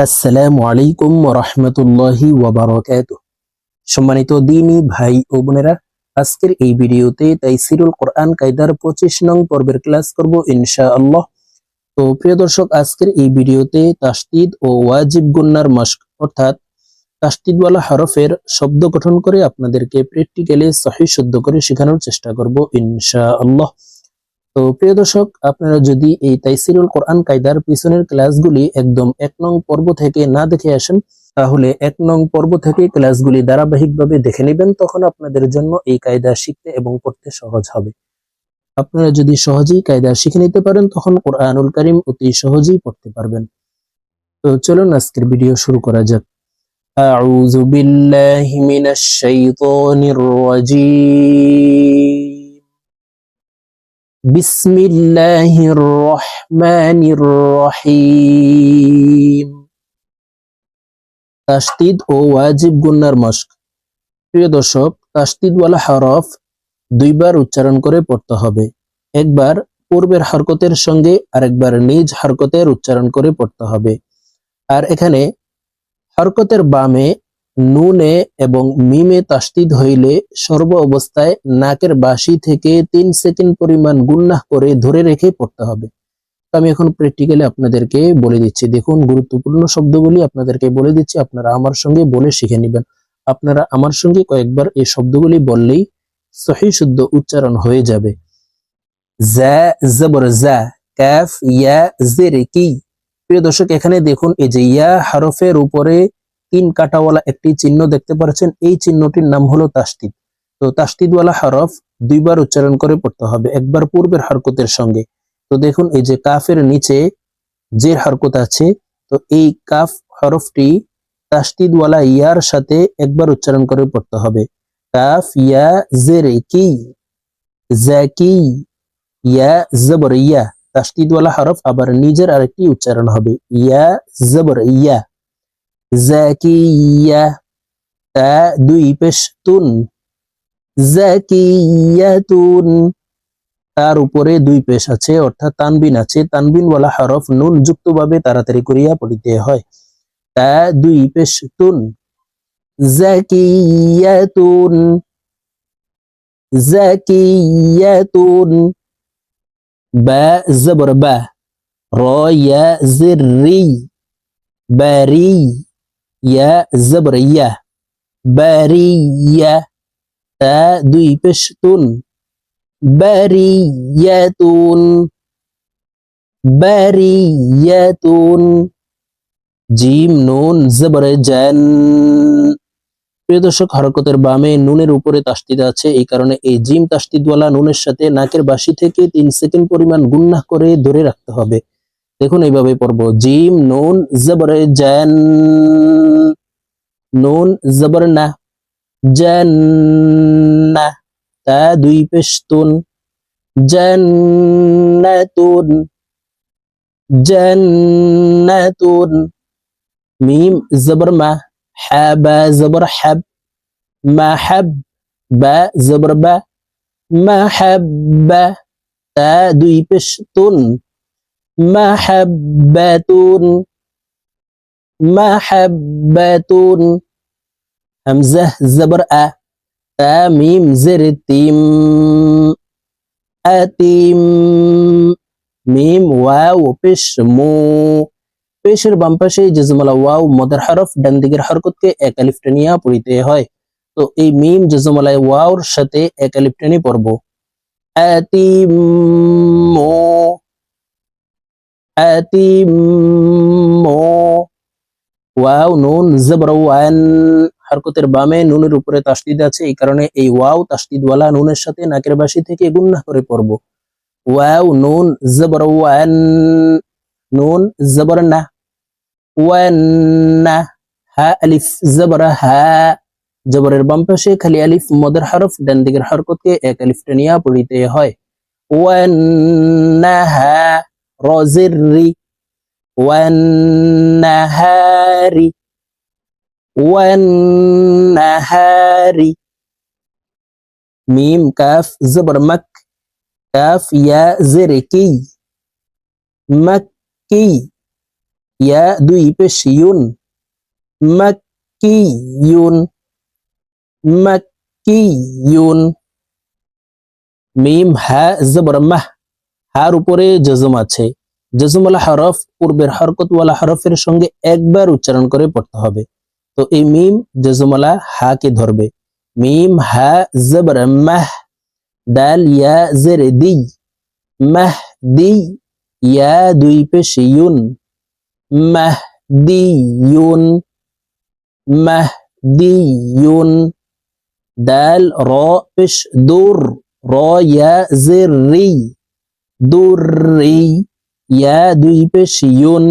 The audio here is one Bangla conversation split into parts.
আসসালামু আলাইকুম রহমতুল্লাহি সম্মানিত দিনী ভাই ও বোনেরা, আজকের এই ভিডিওতে তাইসিরুল কোরআন কায়দার পঁচিশ নং পর্বের ক্লাস করব ইনশা আল্লাহ তো প্রিয় দর্শক, আজকের এই ভিডিওতে তাস্তিদ ও ওয়াজিব গুন্নার মাস্ক অর্থাৎ তাসদিদওয়ালা হরফের শব্দ গঠন করে আপনাদেরকে প্র্যাকটিক্যালি সহি শুদ্ধ করে শেখানোর চেষ্টা করব ইনশা আল্লাহ তো প্রিয় দর্শক, আপনারা যদি এই তাইসিরুল কোরআন কায়দার পিছনের ক্লাসগুলি একদম এক নং পর্ব থেকে না দেখে আসেন, তাহলে এক নং পর্ব থেকে ক্লাসগুলি ধারাবাহিকভাবে দেখে নেবেন, তখন আপনাদের জন্য এই কায়দা শিখতে এবং পড়তে সহজ হবে। আপনারা যদি সহজেই কায়দা শিখে নিতে পারেন, তখন কোরআনুল করিম অতি সহজেই পড়তে পারবেন। তো চলুন আজকের ভিডিও শুরু করা যাক। أعوذ بالله من الشيطان الرجيم بسم الله الرحمن الرحيم তাসদিদ ও ওয়াজিব গুন্নার মস্ক প্রিয় দর্শক তাসদিদওয়ালা হরফ দুইবার উচ্চারণ করে পড়তে হবে একবার পূর্বের হরকতের সঙ্গে আরেকবার নিজ হরকতের উচ্চারণ করে পড়তে হবে আর এখানে হরকতের বামে নুনে এবং মিমে তাস্তিদ হইলে সর্ব অবস্থায় নাকের বাসি থেকে তিন সেকেন্ড পরিমাণ গুন্নাহ করে ধরে রেখে পড়তে হবে। আমি এখন প্র্যাকটিক্যালি আপনাদেরকে বলে দিচ্ছি, দেখুন গুরুত্বপূর্ণ শব্দগুলি আপনাদেরকে বলে দিচ্ছি, আপনারা আমার সঙ্গে বলে শিখে নেবেন। আপনারা আমার সঙ্গে কয়েকবার এই শব্দগুলি বললেই সহি শুদ্ধ উচ্চারণ হয়ে যাবে। ইয়া কি। প্রিয় দর্শক, এখানে দেখুন, এই যে ইয়া হরফের উপরে তিন কাটাওয়ালা একটি চিহ্ন দেখতে পাচ্ছেন এই চিহ্নটির নাম হলো তাসদিদ তো তাসদিদওয়ালা হরফ দুইবার উচ্চারণ করে পড়তে হবে, একবার পূর্বের হরকতের সঙ্গে। তো দেখুন, এই যে কাফের নিচে যে হরকত আছে, তো এই কাফ হরফটি তাসদিদওয়ালা ইয়ার সাথে একবার উচ্চারণ করে পড়তে হবে। কাফ, ইয়া, জের, কি, জাকি, ইয়া, জবর, ইয়া। তাসদিদওয়ালা হরফ আবার নিজের আরেকটি উচ্চারণ হবে। ইয়া, জবর, ইয়া। জাকিয়া তা দুই পেশ তুন জাকিয়াতুন তার উপরে দুই পেশ আছে, অর্থাৎ তানবিন আছে। তানবিন ওয়ালা হরফ, নুন যুক্ত ভাবে তাড়াতাড়ি করিয়া পড়িতে হয়। তা দুই পেশ তুন জাকিয়াতুন জাকিয়াতুন বা জবর বা। র ইয়া জিরি বারি। ইয়া জবর ইয়া বারিয়া তা দুই পেশ তুন বারিয়াতুন বারিয়াতুন জিম নুন জবর জান প্রিয় দর্শক, হরকতের বামে নুনের উপরে তাসদিদ আছে। এই কারণে এই জিম তাসদিদওয়ালা নুনের সাথে নাকের বাসি থেকে তিন সেকেন্ড পরিমাণ গুন্নাহ করে ধরে রাখতে হবে। দেখুন, এইভাবে পড়ব। জিম নুন জবর জান নুন জবর না দুই পেশতুন জান্নাতুন মিম জবর মা হাবা হাব হাব বা জবর বা মা হাব্বা তা দুই পেশতুন মাহাব্বাতুন মাহাব্বাতুন হামজাহ জবর আ তা মিম জের তিম আতিম মিম ওয়াও পেশ মু পেশের বাম পাশে জজমালা ওয়াও মদের হরফ ডান দিকের হরকতকে এক পড়িতে হয় তো এই মিম জজমালায় ওয়াওর সাথে এক আলিফ টেনে পড়ব আতিম আতিমো ওয়াও, নুন জবর ওয়ান হরকতের বামে নুনের উপরে তাসদিদ আছে, এই কারণে এই ওয়াও তাসদিদওয়ালা নুনের সাথে নাকের বাসি থেকে গুন্না করে পড়ব। ওয়াও, নুন জবর ওয়ান নুন, জবর না হা, আলিফ, জবর, হা, জবরের বাম পাশে খালি আলিফ, মদের হরফ, ডান দিকের হরকতকে এক আলিফ টেনিয়া পড়িতে হয়। ওয়ান না, হা, রজিরি والنهار والنهار ميم كاف زبر مك كاف يا زركي مكي ইয়া দুই পেশ ইউন মাক্কিয়ুন মাক্কিয়ুন মিম হা জবর মাহ হার উপরে জজম আছে জজমওয়ালা হরফ, পূর্বের হরকতওয়ালা হরফের সঙ্গে একবার উচ্চারণ করে পড়তে হবে। তো এই মিম জজমওয়ালা হাকে ধরবে? মিম হা জবর মাহ, দাল ইয়া জের দি, মাহ দি ইয়া দুই পেশ ইউন, মাহ দি ইউন, মাহ দি ইউন, দাল র পেশ দূর, র ইয়া জের রি, দুরি ইয়া দুই পেশ ইউন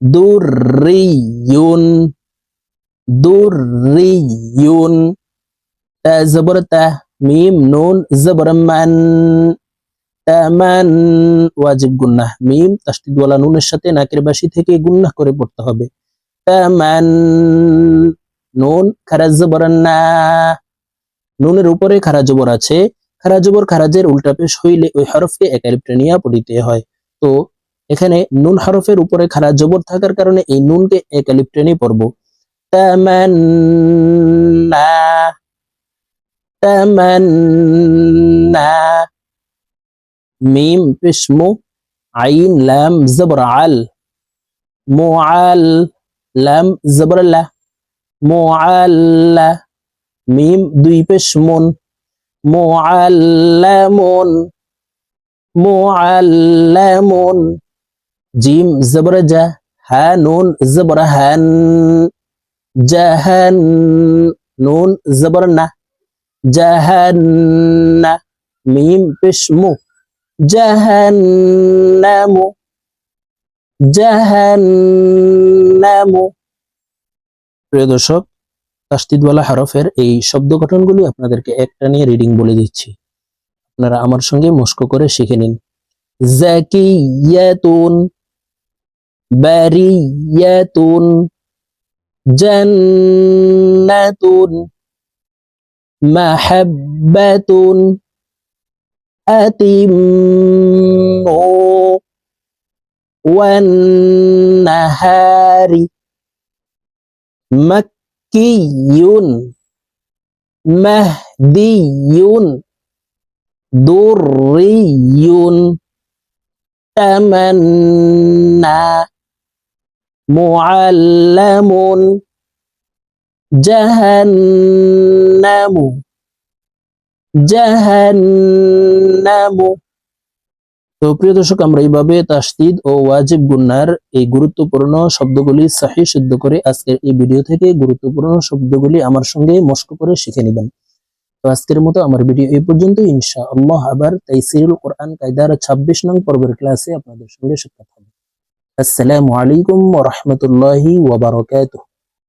দুরিয়ুন দুরিয়ুন তা জবর তা, মিম নুন জবর মান তামান ওয়াজিব গুন্নাহ। মিম তাসদিদ ওয়ালা নুনের সাথে নাকের বাসি থেকে গুন্নাহ করে পড়তে হবে। তামান নুন খারা জবর নুনের উপরে খারা জবর আছে। খারা জবর খারাজের উল্টা পেশ হইলে ওই হরফকে একালিপ্টে নিয়ে পড়িতে হয়। তো এখানে নুন হরফের উপরে খারা জবর থাকার কারণে এই নুনকে একালিপ্টে নিয়ে পড়ব। তামান্না তামান্না, মিম পেশ মু আইন, লাম, জবর, আল, মুআল, লাম, জবর, লা মুআল্লা মিম, দুই পেশ মুন মুআল্লামুন। মুআল্লামুন। জিম, জবর জা হা নুন জবর, হান। জাহান নুন জবর, না। জাহান্না, মিম পেশ মু জাহান্নামু। জাহান্নামু। প্রিয় দর্শক তাসদিদওয়ালা হরফের এই শব্দ গঠনগুলি আপনাদেরকে একটা নিয়ে রিডিং বলে দিচ্ছি। আপনারা আমার সঙ্গে মস্ক করে শিখে নিন। জাকিয়াতুন বারিয়াতুন জান্নাতুন دري تمنى معلم جهنم جهنم তো প্রিয় দর্শক আমরা এইভাবে তাসদিদ ও ওয়াজিব গুন্নার এই গুরুত্বপূর্ণ শব্দগুলি সাহি শুদ্ধ করে আজকের এই ভিডিও থেকে গুরুত্বপূর্ণ শব্দগুলি আমার সঙ্গে মস্ক করে শিখে নেবেন তো আজকের মতো আমার ভিডিও এই পর্যন্ত ইনশা আল্লাহ আবার তাইসিরুল কোরআন কায়দার ছাব্বিশ নং পর্বের ক্লাসে আপনাদের সঙ্গে সাক্ষাৎ হবে। আসসালামু আলাইকুম ওয়া রাহমাতুল্লাহি